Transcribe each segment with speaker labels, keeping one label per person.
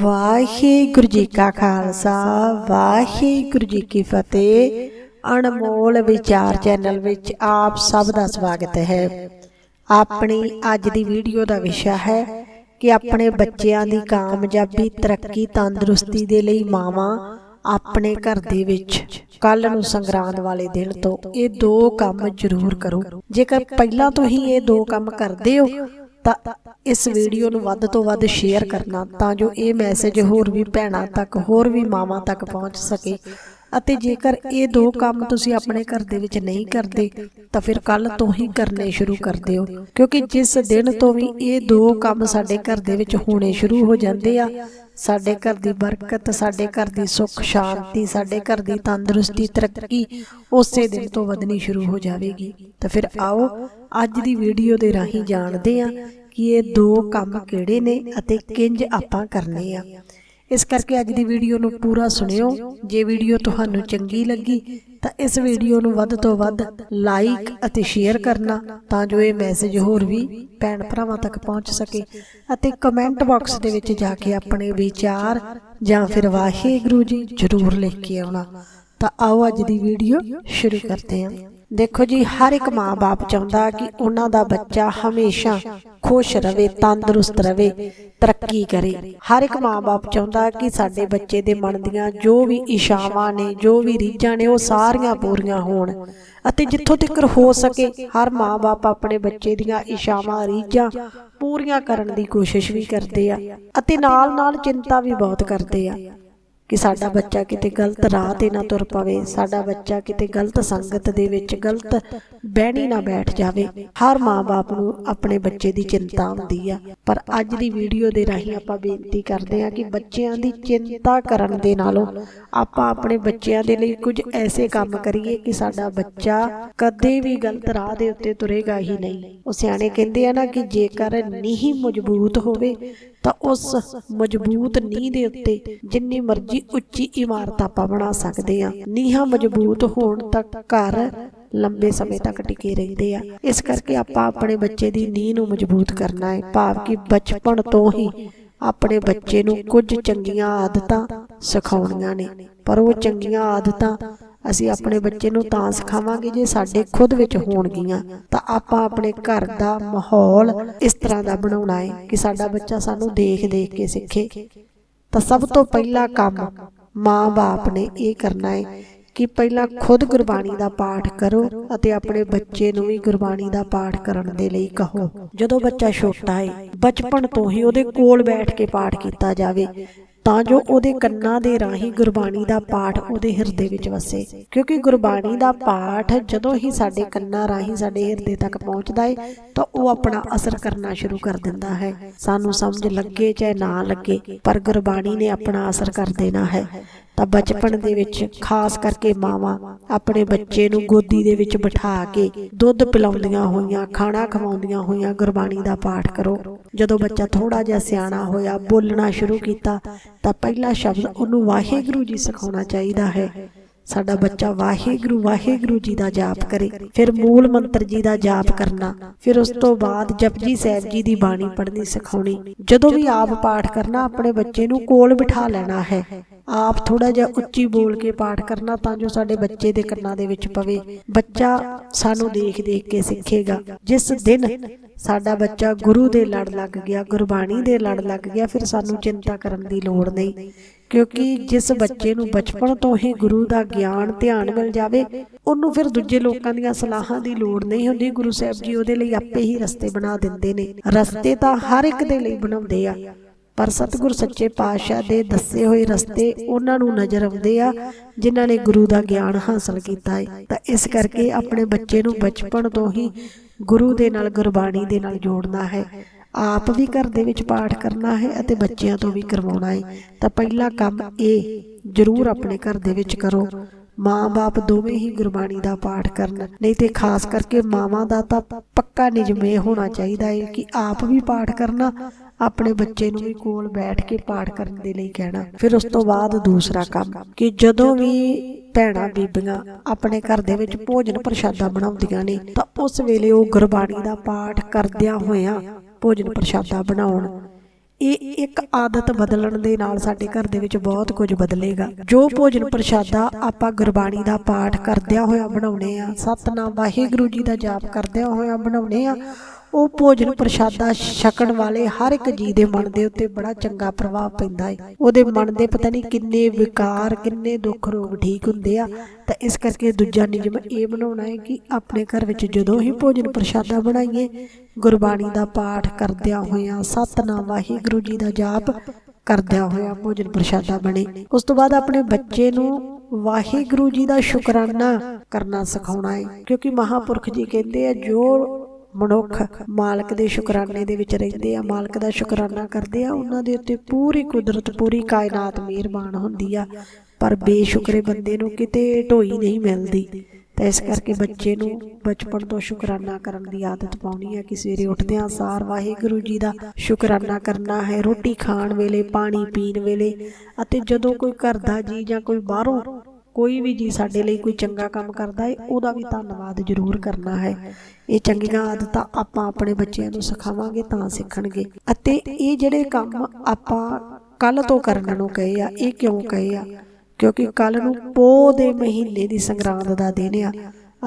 Speaker 1: ਵਾਹਿਗੁਰੂ ਜੀ ਕਾ ਖਾਲਸਾ, ਵਾਹਿਗੁਰੂ ਜੀ ਕੀ ਫਤਿਹ। ਅਨਮੋਲ ਵਿਚਾਰ ਚੈਨਲ ਵਿੱਚ ਆਪ ਸਭ ਦਾ ਸਵਾਗਤ ਹੈ। ਆਪਣੀ ਅੱਜ ਦੀ ਵੀਡੀਓ ਦਾ ਵਿਸ਼ਾ ਹੈ ਕਿ ਆਪਣੇ ਬੱਚਿਆਂ ਦੀ ਕਾਮਯਾਬੀ, ਤਰੱਕੀ, ਤੰਦਰੁਸਤੀ ਦੇ ਲਈ ਮਾਵਾਂ ਆਪਣੇ ਘਰ ਦੇ ਵਿੱਚ ਕੱਲ ਨੂੰ ਸੰਗਰਾਂਦ ਵਾਲੇ ਦਿਨ ਤੋਂ ਇਹ ਦੋ ਕੰਮ ਜ਼ਰੂਰ ਕਰੋ। ਜੇਕਰ ਪਹਿਲਾਂ ਤੋਂ ਹੀ ਇਹ ਦੋ ਕੰਮ ਕਰਦੇ ਹੋ ਤਾਂ ਇਸ ਵੀਡੀਓ ਨੂੰ ਵੱਧ ਤੋਂ ਵੱਧ ਸ਼ੇਅਰ ਕਰਨਾ ਤਾਂ ਜੋ ਇਹ ਮੈਸੇਜ ਹੋਰ ਵੀ ਭੈਣਾਂ ਤੱਕ, ਹੋਰ ਵੀ ਮਾਵਾਂ ਤੱਕ ਪਹੁੰਚ ਸਕੇ। ਅਤੇ ਜੇਕਰ ਇਹ ਦੋ ਕੰਮ ਤੁਸੀਂ ਆਪਣੇ ਘਰ ਦੇ ਵਿੱਚ ਨਹੀਂ ਕਰਦੇ ਤਾਂ ਫਿਰ ਕੱਲ ਤੋਂ ਹੀ ਕਰਨੇ ਸ਼ੁਰੂ ਕਰ ਦਿਓ ਕਿਉਂਕਿ ਜਿਸ ਦਿਨ ਤੋਂ ਵੀ ਇਹ ਦੋ ਕੰਮ ਸਾਡੇ ਘਰ ਦੇ ਵਿੱਚ ਹੋਣੇ ਸ਼ੁਰੂ ਹੋ ਜਾਂਦੇ ਆ। ਸਾਡੇ ਘਰ ਦੀ ਬਰਕਤ ਸਾਡੇ ਘਰ ਦੀ ਸੁੱਖ ਸ਼ਾਂਤੀ ਸਾਡੇ ਘਰ ਦੀ ਤੰਦਰੁਸਤੀ ਤਰੱਕੀ ਉਸੇ ਦਿਨ ਤੋਂ ਵਧਣੀ ਸ਼ੁਰੂ ਹੋ ਜਾਵੇਗੀ। ਤਾਂ ਫਿਰ ਆਓ ਅੱਜ ਦੀ ਵੀਡੀਓ ਦੇ ਰਾਹੀਂ ਜਾਣਦੇ ਆ ਕਿ ਇਹ ਦੋ ਕੰਮ ਕਿਹੜੇ ਨੇ ਅਤੇ ਕਿੰਜ ਆਪਾਂ ਕਰਨੇ ਆ। ਇਸ ਕਰਕੇ ਅੱਜ ਦੀ ਵੀਡੀਓ ਨੂੰ ਪੂਰਾ ਸੁਣਿਓ। ਜੇ ਵੀਡੀਓ ਤੁਹਾਨੂੰ ਚੰਗੀ ਲੱਗੀ, ਤਾਂ ਇਸ ਵੀਡੀਓ ਨੂੰ ਵੱਧ ਤੋਂ ਵੱਧ ਲਾਈਕ ਅਤੇ ਸ਼ੇਅਰ ਕਰਨਾ, ਤਾਂ ਜੋ ਇਹ ਮੈਸੇਜ ਹੋਰ ਵੀ ਭੈਣ ਭਰਾਵਾਂ ਤੱਕ ਪਹੁੰਚ ਸਕੇ ਅਤੇ ਕਮੈਂਟ ਬਾਕਸ ਦੇ ਵਿੱਚ ਜਾ ਕੇ ਆਪਣੇ ਵਿਚਾਰ ਜਾਂ ਫਿਰ ਵਾਹਿਗੁਰੂ ਜੀ ਜ਼ਰੂਰ ਲਿਖ ਕੇ ਆਉਣਾ। ਤਾਂ ਆਓ ਅੱਜ ਦੀ ਵੀਡੀਓ ਸ਼ੁਰੂ ਕਰਦੇ ਹਾਂ। ਦੇਖੋ ਜੀ, ਹਰ ਇੱਕ ਮਾਂ-ਬਾਪ ਚਾਹੁੰਦਾ ਕਿ ਉਹਨਾਂ ਦਾ ਬੱਚਾ ਹਮੇਸ਼ਾ ਖੁਸ਼ ਰਵੇ, ਤੰਦਰੁਸਤ ਰਵੇ, ਤਰੱਕੀ ਕਰੇ। ਹਰ ਇੱਕ ਮਾਂ-ਬਾਪ ਚਾਹੁੰਦਾ ਕਿ ਸਾਡੇ ਬੱਚੇ ਦੇ ਮਨ ਦੀਆਂ ਜੋ ਵੀ ਇਸ਼ਾਵਾਂ ਨੇ, ਜੋ ਵੀ ਰੀਝਾਂ ਨੇ, ਉਹ ਸਾਰੀਆਂ ਪੂਰੀਆਂ ਹੋਣ। ਅਤੇ ਜਿੱਥੋਂ ਤੱਕ ਹੋ ਸਕੇ, ਹਰ ਮਾਂ-ਬਾਪ ਆਪਣੇ ਬੱਚੇ ਦੀਆਂ ਇਸ਼ਾਵਾਂ ਰੀਝਾਂ ਪੂਰੀਆਂ ਕਰਨ ਦੀ ਕੋਸ਼ਿਸ਼ ਵੀ ਕਰਦੇ ਆ। ਅਤੇ ਨਾਲ-ਨਾਲ ਚਿੰਤਾ ਵੀ ਬਹੁਤ ਕਰਦੇ ਆ। ਕਿ ਸਾਡਾ ਬੱਚਾ ਕਿਤੇ ਗਲਤ ਰਾਹ ਤੇ ਨਾ ਤੁਰ ਪਵੇ, ਸਾਡਾ ਬੱਚਾ ਕਿਤੇ ਗਲਤ ਸੰਗਤ ਦੇ ਵਿੱਚ ਗਲਤ ਬਹਿਣੀ ਨਾ ਬੈਠ ਜਾਵੇ। ਹਰ ਮਾਂ-ਬਾਪ ਨੂੰ ਆਪਣੇ ਬੱਚੇ ਦੀ ਚਿੰਤਾ ਹੁੰਦੀ ਆ। ਪਰ ਅੱਜ ਦੀ ਵੀਡੀਓ ਦੇ ਰਾਹੀਂ ਆਪਾਂ ਬੇਨਤੀ ਕਰਦੇ ਆ ਕਿ ਬੱਚਿਆਂ ਦੀ ਚਿੰਤਾ ਕਰਨ ਦੇ ਨਾਲੋਂ ਆਪਾਂ ਆਪਣੇ ਬੱਚਿਆਂ ਦੇ ਲਈ ਕੁਝ ਐਸੇ ਕੰਮ ਕਰੀਏ ਕਿ ਸਾਡਾ ਬੱਚਾ ਕਦੇ ਵੀ ਗਲਤ ਰਾਹ ਦੇ ਉੱਤੇ ਤੁਰੇਗਾ ਹੀ ਨਹੀਂ। ਉਹ ਸਿਆਣੇ ਕਹਿੰਦੇ ਆ ਨਾ ਕਿ ਜੇਕਰ ਨੀਂਹ ਮਜ਼ਬੂਤ ਹੋਵੇ ਤਾਂ ਉਸ ਮਜ਼ਬੂਤ ਨੀਂਹ ਦੇ ਉੱਤੇ ਜਿੰਨੀ ਮਰਜ਼ੀ ਉੱਚੀ ਇਮਾਰਤ ਆਪਾਂ ਬਣਾ ਸਕਦੇ ਆ ਨੀਹਾਂ ਮਜ਼ਬੂਤ ਹੋਣ ਤੱਕ ਘਰ ਲੰਬੇ ਸਮੇਂ ਤੱਕ ਟਿਕੇ ਰਹਿੰਦੇ ਆ। ਇਸ ਕਰਕੇ ਆਪਾਂ ਆਪਣੇ ਬੱਚੇ ਦੀ ਨੀਂਹ ਨੂੰ ਮਜ਼ਬੂਤ ਕਰਨਾ ਹੈ, ਭਾਵ ਕਿ ਬਚਪਨ ਤੋਂ ਹੀ ਆਪਣੇ ਬੱਚੇ ਨੂੰ ਕੁਝ ਚੰਗੀਆਂ ਆਦਤਾਂ ਸਿਖਾਉਣੀਆਂ ਨੇ। ਪਰ ਉਹ ਚੰਗੀਆਂ ਆਦਤਾਂ ਅਸੀਂ ਆਪਣੇ ਬੱਚੇ ਨੂੰ ਤਾਂ ਸਿਖਾਵਾਂਗੇ ਜੇ ਸਾਡੇ ਖੁਦ ਵਿੱਚ ਹੋਣਗੀਆਂ ਤਾਂ ਆਪਾਂ ਆਪਣੇ ਘਰ ਦਾ ਮਾਹੌਲ ਇਸ ਤਰ੍ਹਾਂ ਦਾ ਬਣਾਉਣਾ ਹੈ ਕਿ ਸਾਡਾ ਬੱਚਾ ਸਾਨੂੰ ਦੇਖ ਦੇਖ ਕੇ ਸਿੱਖੇ। ਤਾਂ ਸਭ ਤੋਂ ਪਹਿਲਾ ਕੰਮ ਮਾਂ-ਬਾਪ ਨੇ ਇਹ ਕਰਨਾ ਹੈ ਕਿ ਪਹਿਲਾਂ ਖੁਦ ਗੁਰਬਾਣੀ ਦਾ ਪਾਠ ਕਰੋ ਅਤੇ ਆਪਣੇ ਬੱਚੇ ਨੂੰ ਵੀ ਗੁਰਬਾਣੀ ਦਾ ਪਾਠ ਕਰਨ ਦੇ ਲਈ ਕਹੋ। ਜਦੋਂ ਬੱਚਾ ਛੋਟਾ ਹੈ ਬਚਪਨ ਤੋਂ ਹੀ ਉਹਦੇ ਕੋਲ ਬੈਠ ਕੇ ਪਾਠ ਕੀਤਾ ਜਾਵੇ। ਤਾਂ ਜੋ ਉਹਦੇ ਕੰਨਾਂ ਦੇ ਰਾਹੀਂ ਗੁਰਬਾਣੀ ਦਾ ਪਾਠ ਉਹਦੇ ਹਿਰਦੇ ਵਿੱਚ ਵਸੇ। ਕਿਉਂਕਿ ਗੁਰਬਾਣੀ ਦਾ ਪਾਠ ਜਦੋਂ ਹੀ ਸਾਡੇ ਕੰਨਾਂ ਰਾਹੀਂ ਸਾਡੇ ਹਿਰਦੇ ਤੱਕ ਪਹੁੰਚਦਾ ਹੈ ਤਾਂ ਉਹ ਆਪਣਾ ਅਸਰ ਕਰਨਾ ਸ਼ੁਰੂ ਕਰ ਦਿੰਦਾ ਹੈ। ਸਾਨੂੰ ਸਮਝ ਲੱਗੇ ਚਾਹੇ ਨਾ ਲੱਗੇ ਪਰ ਗੁਰਬਾਣੀ ਨੇ ਆਪਣਾ ਅਸਰ ਕਰ ਦੇਣਾ ਹੈ। ਤਾਂ ਬਚਪਨ ਦੇ ਵਿੱਚ, ਖਾਸ ਕਰਕੇ ਮਾਵਾਂ, ਆਪਣੇ ਬੱਚੇ ਨੂੰ ਗੋਦੀ ਦੇ ਵਿੱਚ ਬਿਠਾ ਕੇ ਦੁੱਧ ਪਿਲਾਉਂਦੀਆਂ ਹੋਈਆਂ, ਖਾਣਾ ਖਵਾਉਂਦੀਆਂ ਹੋਈਆਂ ਗੁਰਬਾਣੀ ਦਾ ਪਾਠ ਕਰੋ। ਜਦੋਂ ਬੱਚਾ ਥੋੜਾ ਜਿਹਾ ਸਿਆਣਾ ਹੋਇਆ, ਬੋਲਣਾ ਸ਼ੁਰੂ ਕੀਤਾ, ਤਾਂ ਪਹਿਲਾ ਸ਼ਬਦ ਉਹਨੂੰ ਵਾਹਿਗੁਰੂ ਜੀ ਸਿਖਾਉਣਾ ਚਾਹੀਦਾ ਹੈ। ਸਾਡਾ ਬੱਚਾ ਵਾਹਿਗੁਰੂ ਵਾਹਿਗੁਰੂ ਜੀ ਦਾ ਜਾਪ ਕਰੇ। ਫਿਰ ਮੂਲ ਮੰਤਰ ਜੀ ਦਾ ਜਾਪ ਕਰਨਾ। ਫਿਰ ਉਸ ਤੋਂ ਬਾਅਦ ਜਪਜੀ ਸਾਹਿਬ ਜੀ ਦੀ ਬਾਣੀ ਪੜ੍ਹਨੀ ਸਿਖਾਉਣੀ। ਜਦੋਂ ਵੀ ਆਪ ਪਾਠ ਕਰਨਾ ਆਪਣੇ ਬੱਚੇ ਨੂੰ ਕੋਲ ਬਿਠਾ ਲੈਣਾ ਹੈ। ਆਪ ਥੋੜਾ ਜਿਹਾ ਉੱਚੀ ਬੋਲ ਕੇ ਪਾਠ ਕਰਨਾ ਤਾਂ ਜੋ ਸਾਡੇ ਬੱਚੇ ਦੇ ਕੰਨਾਂ ਦੇ ਵਿੱਚ ਪਵੇ। ਬੱਚਾ ਸਾਨੂੰ ਦੇਖ ਦੇਖ ਕੇ ਸਿੱਖੇਗਾ। ਜਿਸ ਦਿਨ ਸਾਡਾ ਬੱਚਾ ਗੁਰੂ ਦੇ ਲੜ ਲੱਗ ਗਿਆ ਗੁਰਬਾਣੀ ਦੇ ਲੜ ਲੱਗ ਗਿਆ ਫਿਰ ਸਾਨੂੰ ਚਿੰਤਾ ਕਰਨ ਦੀ ਲੋੜ ਨਹੀਂ ਕਿਉਂਕਿ ਜਿਸ ਬੱਚੇ ਨੂੰ ਬਚਪਨ ਤੋਂ ਹੀ ਗੁਰੂ ਦਾ ਗਿਆਨ, ਧਿਆਨ ਮਿਲ ਜਾਵੇ, ਉਹਨੂੰ ਫਿਰ ਦੂਜੇ ਲੋਕਾਂ ਦੀਆਂ ਸਲਾਹਾਂ ਦੀ ਲੋੜ ਨਹੀਂ ਹੁੰਦੀ। ਗੁਰੂ ਸਾਹਿਬ ਜੀ ਉਹਦੇ ਲਈ ਆਪੇ ਹੀ ਰਸਤੇ ਬਣਾ ਦਿੰਦੇ ਨੇ। ਰਸਤੇ ਤਾਂ ਹਰ ਇੱਕ ਦੇ ਲਈ ਬਣਾਉਂਦੇ ਆ, ਪਰ ਸਤਿਗੁਰ ਸੱਚੇ ਪਾਤਸ਼ਾਹ ਦੇ ਦੱਸੇ ਹੋਏ ਰਸਤੇ ਉਹਨਾਂ ਨੂੰ ਨਜ਼ਰ ਆਉਂਦੇ ਆ, ਜਿਨ੍ਹਾਂ ਨੇ ਗੁਰੂ ਦਾ ਗਿਆਨ ਹਾਸਲ ਕੀਤਾ ਹੈ ਤਾਂ ਇਸ ਕਰਕੇ ਆਪਣੇ ਬੱਚੇ ਨੂੰ ਬਚਪਨ ਤੋਂ ਹੀ ਗੁਰੂ ਦੇ ਨਾਲ, ਗੁਰਬਾਣੀ ਦੇ ਨਾਲ ਜੋੜਨਾ ਹੈ। ਆਪ ਵੀ ਘਰ ਦੇ ਵਿੱਚ ਪਾਠ ਕਰਨਾ ਹੈ ਅਤੇ ਬੱਚਿਆਂ ਤੋਂ ਵੀ ਕਰਵਾਉਣਾ ਹੈ। ਤਾਂ ਪਹਿਲਾ ਕੰਮ ਇਹ, ਜ਼ਰੂਰ ਆਪਣੇ ਘਰ ਦੇ ਵਿੱਚ ਕਰੋ। ਮਾਂ-ਬਾਪ ਦੋਵੇਂ ਹੀ ਗੁਰਬਾਣੀ ਦਾ ਪਾਠ ਕਰਨ। ਨਹੀਂ ਤੇ ਖਾਸ ਕਰਕੇ ਮਾਵਾਂ ਦਾ ਤਾਂ ਪੱਕਾ ਨਿਯਮ ਹੋਣਾ ਚਾਹੀਦਾ ਹੈ ਕਿ ਆਪ ਵੀ ਪਾਠ ਕਰਨਾ, ਆਪਣੇ ਬੱਚੇ ਨੂੰ ਵੀ ਕੋਲ ਬੈਠ ਕੇ ਪਾਠ ਕਰਨ ਦੇ ਲਈ ਕਹਿਣਾ। ਫਿਰ ਉਸ ਤੋਂ ਬਾਅਦ ਦੂਸਰਾ ਕੰਮ, ਕਿ ਜਦੋਂ ਵੀ ਭੈਣਾਂ ਬੀਬੀਆਂ ਆਪਣੇ ਘਰ ਦੇ ਵਿੱਚ ਭੋਜਨ ਪ੍ਰਸ਼ਾਦਾ ਬਣਾਉਂਦੀਆਂ ਨੇ, ਤਾਂ ਉਸ ਵੇਲੇ ਉਹ ਗੁਰਬਾਣੀ ਦਾ ਪਾਠ ਕਰਦਿਆਂ ਹੋਇਆਂ ਭੋਜਨ ਪ੍ਰਸ਼ਾਦਾ ਬਣਾਉਣ। ਇਹ ਇੱਕ ਆਦਤ ਬਦਲਣ ਦੇ ਨਾਲ ਸਾਡੇ ਘਰ ਦੇ ਵਿੱਚ ਬਹੁਤ ਕੁਝ ਬਦਲੇਗਾ। ਜੋ ਭੋਜਨ ਪ੍ਰਸ਼ਾਦਾ ਆਪਾਂ ਗੁਰਬਾਣੀ ਦਾ ਪਾਠ ਕਰਦਿਆਂ ਹੋਇਆ ਬਣਾਉਨੇ ਆ, ਸਤਨਾਮ ਵਾਹਿਗੁਰੂ ਜੀ ਦਾ ਜਾਪ ਕਰਦਿਆਂ ਹੋਇਆ ਬਣਾਉਨੇ ਆ ਉਹ ਭੋਜਨ ਪ੍ਰਸ਼ਾਦਾ ਛਕਣ ਵਾਲੇ ਹਰ ਇੱਕ ਜੀ ਦੇ ਮਨ ਦੇ ਉੱਤੇ ਬੜਾ ਚੰਗਾ ਪ੍ਰਭਾਵ ਪੈਂਦਾ ਹੈ ਉਹਦੇ ਮਨ ਦੇ ਪਤਾ ਨਹੀਂ ਕਿੰਨੇ ਵਿਕਾਰ, ਕਿੰਨੇ ਦੁੱਖ ਰੋਗ ਠੀਕ ਹੁੰਦੇ ਆ। ਤਾਂ ਇਸ ਕਰਕੇ ਦੂਜਾ ਨਿਯਮ ਇਹ ਬਣਾਉਣਾ ਹੈ ਕਿ ਆਪਣੇ ਘਰ ਵਿੱਚ ਜਦੋਂ ਹੀ ਭੋਜਨ ਪ੍ਰਸ਼ਾਦਾ ਬਣਾਈਏ, ਗੁਰਬਾਣੀ ਦਾ ਪਾਠ ਕਰਦਿਆਂ ਹੋਇਆਂ, ਸਤਨਾਮ, ਵਾਹਿਗੁਰੂ ਜੀ ਦਾ ਜਾਪ ਕਰਦਿਆਂ ਹੋਇਆਂ ਭੋਜਨ ਪ੍ਰਸ਼ਾਦਾ ਬਣੇ। ਉਸ ਤੋਂ ਬਾਅਦ ਆਪਣੇ ਬੱਚੇ ਨੂੰ ਵਾਹਿਗੁਰੂ ਜੀ ਦਾ ਸ਼ੁਕਰਾਨਾ ਕਰਨਾ ਸਿਖਾਉਣਾ ਹੈ ਕਿਉਂਕਿ ਮਹਾਪੁਰਖ ਜੀ ਕਹਿੰਦੇ ਆ, ਜੋ ਮਨੁੱਖ ਮਾਲਕ ਦੇ ਸ਼ੁਕਰਾਨੇ ਦੇ ਵਿੱਚ ਰਹਿੰਦੇ ਆ, ਮਾਲਕ ਦਾ ਸ਼ੁਕਰਾਨਾ ਕਰਦੇ ਆ, ਉਹਨਾਂ ਦੇ ਉੱਤੇ ਪੂਰੀ ਕੁਦਰਤ, ਪੂਰੀ ਕਾਇਨਾਤ ਮਿਹਰਬਾਨ ਹੁੰਦੀ ਆ। ਪਰ ਬੇਸ਼ੁਕਰੇ ਬੰਦੇ ਨੂੰ ਕਿਤੇ ਢੋਈ ਨਹੀਂ ਮਿਲਦੀ। ਤਾਂ ਇਸ ਕਰਕੇ ਬੱਚੇ ਨੂੰ ਬਚਪਨ ਤੋਂ ਸ਼ੁਕਰਾਨਾ ਕਰਨ ਦੀ ਆਦਤ ਪਾਉਣੀ ਹੈ ਕਿ ਸਵੇਰੇ ਉੱਠਦਿਆਂ ਸਾਰ ਵਾਹਿਗੁਰੂ ਜੀ ਦਾ ਸ਼ੁਕਰਾਨਾ ਕਰਨਾ ਹੈ, ਰੋਟੀ ਖਾਣ ਵੇਲੇ, ਪਾਣੀ ਪੀਣ ਵੇਲੇ ਅਤੇ ਜਦੋਂ ਕੋਈ ਘਰ ਦਾ ਜੀ ਜਾਂ ਕੋਈ ਬਾਹਰੋਂ ਕੋਈ ਵੀ ਜੀ ਸਾਡੇ ਲਈ ਕੋਈ ਚੰਗਾ ਕੰਮ ਕਰਦਾ ਹੈ ਉਹਦਾ ਵੀ ਧੰਨਵਾਦ ਜ਼ਰੂਰ ਕਰਨਾ ਹੈ। ਇਹ ਚੰਗੀਆਂ ਆਦਤਾਂ ਆਪਾਂ ਆਪਣੇ ਬੱਚਿਆਂ ਨੂੰ ਸਿਖਾਵਾਂਗੇ ਤਾਂ ਸਿੱਖਣਗੇ। ਅਤੇ ਇਹ ਜਿਹੜੇ ਕੰਮ ਆਪਾਂ ਕੱਲ ਤੋਂ ਕਰਨ ਨੂੰ ਕਹੇ ਆ, ਇਹ ਕਿਉਂ ਕਹੇ ਆ? ਕਿਉਂਕਿ ਕੱਲ ਨੂੰ ਪੋਹ ਦੇ ਮਹੀਨੇ ਦੀ ਸੰਗਰਾਂਦ ਦਾ ਦਿਨ ਆ।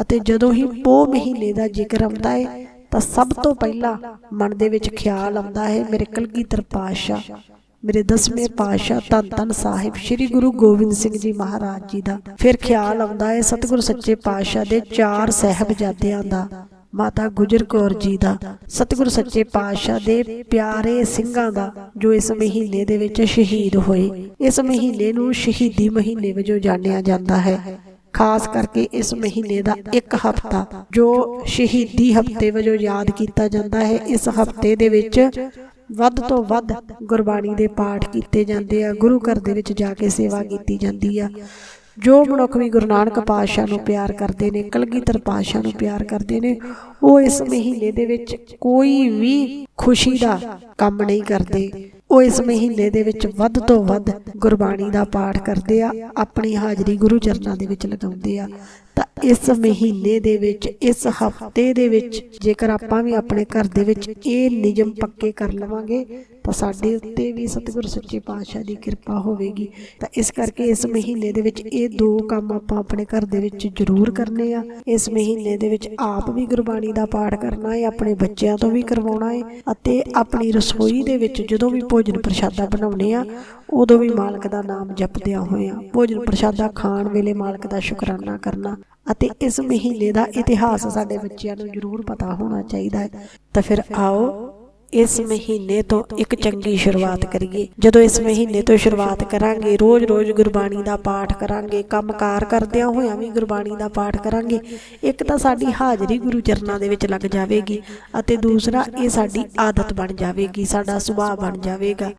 Speaker 1: ਅਤੇ ਜਦੋਂ ਹੀ ਪੋਹ ਮਹੀਨੇ ਦਾ ਜ਼ਿਕਰ ਆਉਂਦਾ ਹੈ ਤਾਂ ਸਭ ਤੋਂ ਪਹਿਲਾਂ ਮਨ ਦੇ ਵਿੱਚ ਖਿਆਲ ਆਉਂਦਾ ਹੈ, ਮੇਰੇ ਕਲਗੀਧਰ ਪਾਤਸ਼ਾਹ ਮੇਰੇ ਦਸਵੇਂ ਪਾਤਸ਼ਾਹ ਧੰਨ ਧੰਨ ਸਾਹਿਬ ਸ੍ਰੀ ਗੁਰੂ ਗੋਬਿੰਦ ਸਿੰਘ ਜੀ ਮਹਾਰਾਜ ਜੀ ਦਾ। ਫਿਰ ਖਿਆਲ ਆਉਂਦਾ ਹੈ ਸਤਿਗੁਰ ਸੱਚੇ ਪਾਤਸ਼ਾਹ ਦੇ ਚਾਰ ਸਹਿਬਜ਼ਾਦਿਆਂ ਦਾ, ਮਾਤਾ ਗੁਜਰ ਕੌਰ ਜੀ ਦਾ, ਸਤਿਗੁਰ ਸੱਚੇ ਪਾਤਸ਼ਾਹ ਦੇ ਪਿਆਰੇ ਸਿੰਘਾਂ ਦਾ, ਜੋ ਇਸ ਮਹੀਨੇ ਦੇ ਵਿੱਚ ਸ਼ਹੀਦ ਹੋਏ। ਇਸ ਮਹੀਨੇ ਨੂੰ ਸ਼ਹੀਦੀ ਮਹੀਨੇ ਵਜੋਂ ਜਾਣਿਆ ਜਾਂਦਾ ਹੈ। ਖਾਸ ਕਰਕੇ ਇਸ ਮਹੀਨੇ ਦਾ ਇੱਕ ਹਫਤਾ, ਜੋ ਸ਼ਹੀਦੀ ਹਫ਼ਤੇ ਵਜੋਂ ਯਾਦ ਕੀਤਾ ਜਾਂਦਾ ਹੈ। ਇਸ ਹਫ਼ਤੇ ਦੇ ਵਿੱਚ ਵੱਧ ਤੋਂ ਵੱਧ ਗੁਰਬਾਣੀ ਦੇ ਪਾਠ ਕੀਤੇ ਜਾਂਦੇ ਆ ਗੁਰੂ ਘਰ ਦੇ ਵਿੱਚ ਜਾ ਕੇ ਸੇਵਾ ਕੀਤੀ ਜਾਂਦੀ ਆ। ਜੋ ਮਨੁੱਖ ਵੀ ਗੁਰੂ ਨਾਨਕ ਪਾਤਸ਼ਾਹ ਨੂੰ ਪਿਆਰ ਕਰਦੇ ਨੇ ਕਲਗੀਧਰ ਪਾਤਸ਼ਾਹ ਨੂੰ ਪਿਆਰ ਕਰਦੇ ਨੇ ਉਹ ਇਸ ਮਹੀਨੇ ਦੇ ਵਿੱਚ ਕੋਈ ਵੀ ਖੁਸ਼ੀ ਦਾ ਕੰਮ ਨਹੀਂ ਕਰਦੇ। ਉਹ ਇਸ ਮਹੀਨੇ ਦੇ ਵਿੱਚ ਵੱਧ ਤੋਂ ਵੱਧ ਗੁਰਬਾਣੀ ਦਾ ਪਾਠ ਕਰਦੇ ਆ ਆਪਣੀ ਹਾਜ਼ਰੀ ਗੁਰੂ ਚਰਨਾਂ ਦੇ ਵਿੱਚ ਲਗਾਉਂਦੇ ਆ। ਇਸ ਮਹੀਨੇ ਦੇ ਵਿੱਚ, ਇਸ ਹਫ਼ਤੇ ਦੇ ਵਿੱਚ, ਜੇਕਰ ਆਪਾਂ ਵੀ ਆਪਣੇ ਘਰ ਦੇ ਵਿੱਚ ਇਹ ਨਿਯਮ ਪੱਕੇ ਕਰ ਲਵਾਂਗੇ ਸਾਡੇ ਉੱਤੇ ਵੀ ਸਤਿਗੁਰ ਸੱਚੇ ਪਾਤਸ਼ਾਹ ਦੀ ਕਿਰਪਾ ਹੋਵੇਗੀ, ਤਾਂ ਇਸ ਕਰਕੇ ਇਸ ਮਹੀਨੇ ਦੇ ਵਿੱਚ ਇਹ ਦੋ ਕੰਮ ਆਪਾਂ ਆਪਣੇ ਘਰ ਦੇ ਵਿੱਚ ਜ਼ਰੂਰ ਕਰਨੇ ਆ। ਇਸ ਮਹੀਨੇ ਦੇ ਵਿੱਚ ਆਪ ਵੀ ਗੁਰਬਾਣੀ ਦਾ ਪਾਠ ਕਰਨਾ ਹੈ ਆਪਣੇ ਬੱਚਿਆਂ ਤੋਂ ਵੀ ਕਰਵਾਉਣਾ ਹੈ ਅਤੇ ਆਪਣੀ ਰਸੋਈ ਦੇ ਵਿੱਚ ਜਦੋਂ ਵੀ ਭੋਜਨ ਪ੍ਰਸ਼ਾਦਾ ਬਣਾਉਣੇ ਆ, ਉਦੋਂ ਵੀ ਮਾਲਕ ਦਾ ਨਾਮ ਜਪਦਿਆਂ ਹੋਇਆ ਭੋਜਨ ਪ੍ਰਸ਼ਾਦਾ ਖਾਣ ਵੇਲੇ ਮਾਲਕ ਦਾ ਸ਼ੁਕਰਾਨਾ ਕਰਨਾ। ਅਤੇ ਇਸ ਮਹੀਨੇ ਦਾ ਇਤਿਹਾਸ ਸਾਡੇ ਬੱਚਿਆਂ ਨੂੰ ਜ਼ਰੂਰ ਪਤਾ ਹੋਣਾ ਚਾਹੀਦਾ ਹੈ। ਤਾਂ ਫਿਰ ਆਓ ਇਸ ਮਹੀਨੇ ਤੋਂ ਇੱਕ ਚੰਗੀ ਸ਼ੁਰੂਆਤ ਕਰੀਏ। ਜਦੋਂ ਇਸ ਮਹੀਨੇ ਤੋਂ ਸ਼ੁਰੂਆਤ ਕਰਾਂਗੇ, ਰੋਜ਼-ਰੋਜ਼ ਗੁਰਬਾਣੀ ਦਾ ਪਾਠ ਕਰਾਂਗੇ, ਕੰਮਕਾਰ ਕਰਦਿਆਂ ਹੋਇਆਂ ਵੀ ਗੁਰਬਾਣੀ ਦਾ ਪਾਠ ਕਰਾਂਗੇ, ਇੱਕ ਤਾਂ ਸਾਡੀ ਹਾਜ਼ਰੀ ਗੁਰੂ ਚਰਨਾਂ ਦੇ ਵਿੱਚ ਲੱਗ ਜਾਵੇਗੀ ਅਤੇ ਦੂਸਰਾ ਇਹ ਸਾਡੀ ਆਦਤ ਬਣ ਜਾਵੇਗੀ, ਸਾਡਾ ਸੁਭਾਅ ਬਣ ਜਾਵੇਗਾ।